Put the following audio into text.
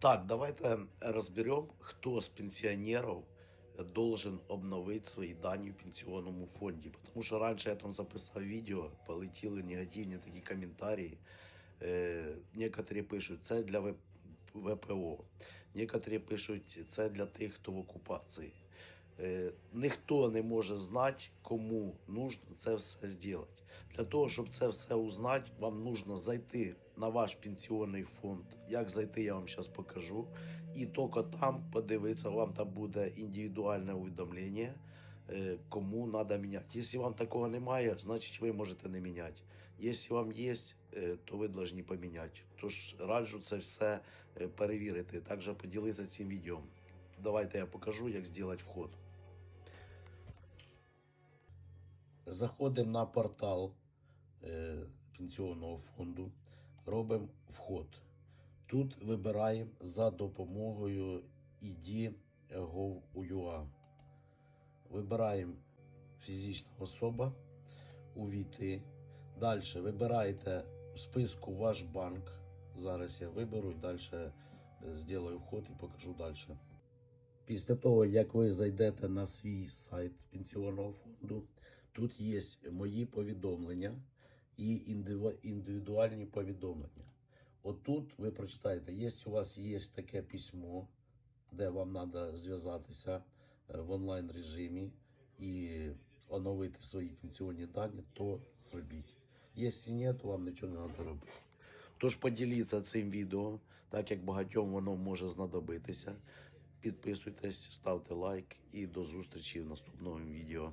Так, давайте разберем, кто з пенсионеров должен обновить свои дані в пенсионному фонді. Потому що раніше я там записав відео, полетіли негативні такі коментарі. Е, некоторі пишуть, це для ВП- ВПО. Некоторі пишуть, це для тих, хто в окупації. Е, ніхто не може знати, кому нужно це все зробити. Для того, щоб це все узнати, вам нужно зайти на ваш пенсіонний фонд. Як зайти, я вам зараз покажу. І тільки там подивитися, вам там буде індивідуальне увідомлення, е, кому треба міняти. Якщо вам такого немає, значить ви можете не міняти. Якщо вам є, е, то ви повинні поміняти. Тож раджу це все перевірити. Також поділитися цим відео. Давайте я покажу, як зробити вход. Заходимо на портал е, пенсіонного фонду, робимо вход. Тут вибираємо за допомогою ID Gov.ua. Вибираємо фізична особа, увійти. Далі вибираєте в списку ваш банк. Зараз я виберу і далі зроблю вход і покажу далі. Після того, як ви зайдете на свій сайт пенсіонного фонду, тут є мої повідомлення і індивідуальні повідомлення. Отут ви прочитаєте, якщо у вас є таке письмо, де вам треба зв'язатися е, в онлайн режимі і оновити свої пенсіонні дані, то зробіть. Якщо ні, то вам нічого не треба робити. Тож поділіться цим відео, так як багатьом воно може знадобитися. Підписуйтесь, ставте лайк і до зустрічі в наступному відео.